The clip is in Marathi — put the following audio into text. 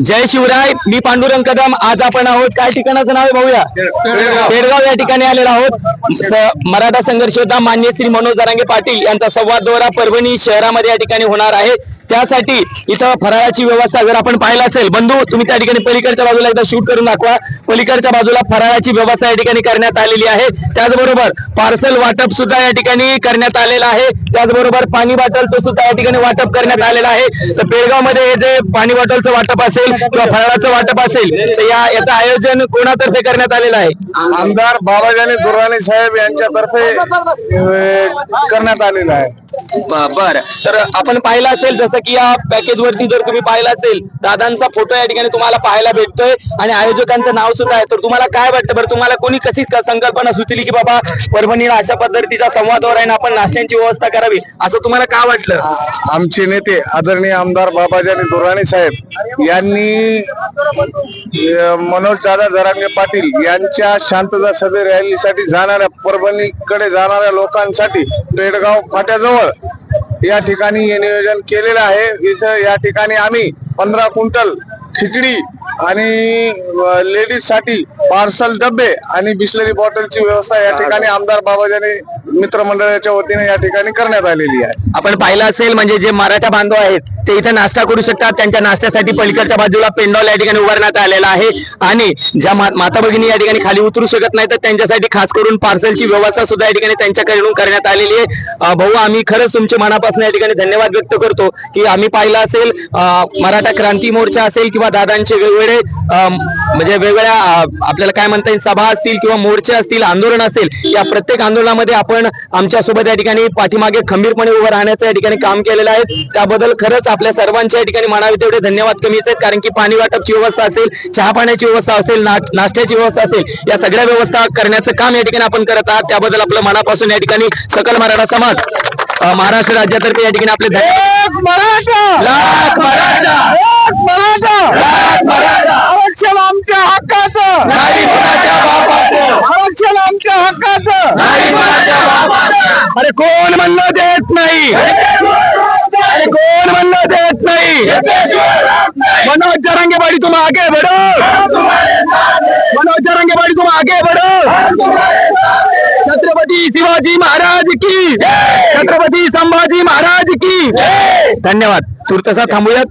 जय शिवराय मी पांडुरंग कदम. आज आपण आहोत काय ठिकाणाचं नाव आहे भाऊया पेडगाव. या ठिकाणी आलेलो आहोत. मराठा संघर्ष योद्धा मान्य श्री मनोज जरांगे पाटील यांचा संवाद दौरा परभणी शहरामध्ये या ठिकाणी होणार आहे. त्यासाठी इथं फराळाची व्यवस्था जर आपण पाहिलं असेल बंधू तुम्ही त्या ठिकाणी पलीकडच्या बाजूला एकदा शूट करून दाखवा. पलीकडच्या बाजूला फराळाची व्यवस्था या ठिकाणी करण्यात आलेली आहे. त्याचबरोबर पार्सल वाटप सुद्धा या ठिकाणी करण्यात आलेलं आहे. त्याचबरोबर पाणी बॉटलचं सुद्धा या ठिकाणी वाटप करण्यात आलेलं आहे. तर बेळगावमध्ये हे जे पाणी बॉटलचं वाटप असेल किंवा फराळाचं वाटप असेल तर या याचं आयोजन कोणातर्फे करण्यात आलेलं आहे? आमदार बाबाजानी दुर्राणी साहेब यांच्यातर्फे करण्यात आलेलं आहे. बरं तर आपण पाहिलं असेल जसं की या पॅकेज वरती जर तुम्ही पाहिलं असेल दादांचा फोटो या ठिकाणी तुम्हाला पाहायला भेटतोय. आणि आयोजकांचं नाव सुद्धा आहे. तर तुम्हाला काय वाटतं बरं? तुम्हाला कोणी कशी संकल्पना सुचली की बाबा परभणीला अशा पद्धतीचा संवादवर आहे आपण नाश्त्यांची व्यवस्था करावी? असं तुम्हाला काय वाटलं? आमचे नेते आदरणीय आमदार बाबाजानी दुराणे साहेब यांनी मनोज दादा जरांगे पाटील यांच्या शांतता सभे रॅलीसाठी जाणाऱ्या परभणीकडे जाणाऱ्या लोकांसाठी पेडगाव फाट्याजवळ या ठिकाणी हे नियोजन केलेलं आहे. इथं या ठिकाणी आम्ही पंधरा क्विंटल खिचडी आणि लेडीजसाठी पार्सल डबे आणि बिस्लरी बॉटलची व्यवस्था या ठिकाणी आमदार बाबाजानी मित्रमंडळाच्या वतीने या ठिकाणी करण्यात आलेली आहे. आपण पाहिलं असेल म्हणजे जे मराठा बांधव आहेत ते इथे नाश्ता करू शकतात. त्यांच्या नाश्त्यासाठी पलीकडच्या बाजूला पेंडॉल या ठिकाणी उभारण्यात आलेला आहे. आणि ज्या माता भगिनी या ठिकाणी खाली उतरू शकत नाही तर त्यांच्यासाठी खास करून पार्सलची व्यवस्था सुद्धा या ठिकाणी त्यांच्याकडून करण्यात आलेली आहे. भाऊ आम्ही खरंच तुमचे मनापासून या ठिकाणी धन्यवाद व्यक्त करतो की आम्ही पाहिलं असेल मराठा क्रांती मोर्चा असेल किंवा दादांचे वेगवेगळे म्हणजे वेगवेगळ्या आपल्याला काय म्हणता येईल सभा असतील किंवा मोर्चे असतील आंदोलन असेल या प्रत्येक आंदोलनामध्ये आपण आमच्यासोबत या ठिकाणी पाठीमागे खंबीरपणे उभं राहण्याचं या ठिकाणी काम केलेलं आहे. त्याबद्दल खरंच आपल्या सर्वांच्या या ठिकाणी म्हणावे तेवढे धन्यवाद कमीच आहेत. कारण की पाणी वाटपची व्यवस्था असेल चहा पाण्याची व्यवस्था असेल नाश्त्याची व्यवस्था असेल या सगळ्या व्यवस्था करण्याचं काम या ठिकाणी आपण करत आहात. त्याबद्दल आपलं मनापासून या ठिकाणी सकल मराठा समाज महाराष्ट्र राज्यातर्फे या ठिकाणी आपले धन्यवाद. अरे कोण म्हणलं देत नाही? अरे कोण म्हणलं देत नाही? मनोज जरांगे बाड़ी तुम आगे बढ़ो मनोज जरांगे बाड़ी तुम आगे बढ़ो छत्रपती शिवाजी महाराज की? छत्रपती संभाजी महाराज की? धन्यवाद. तुर्तसा थांबूयात.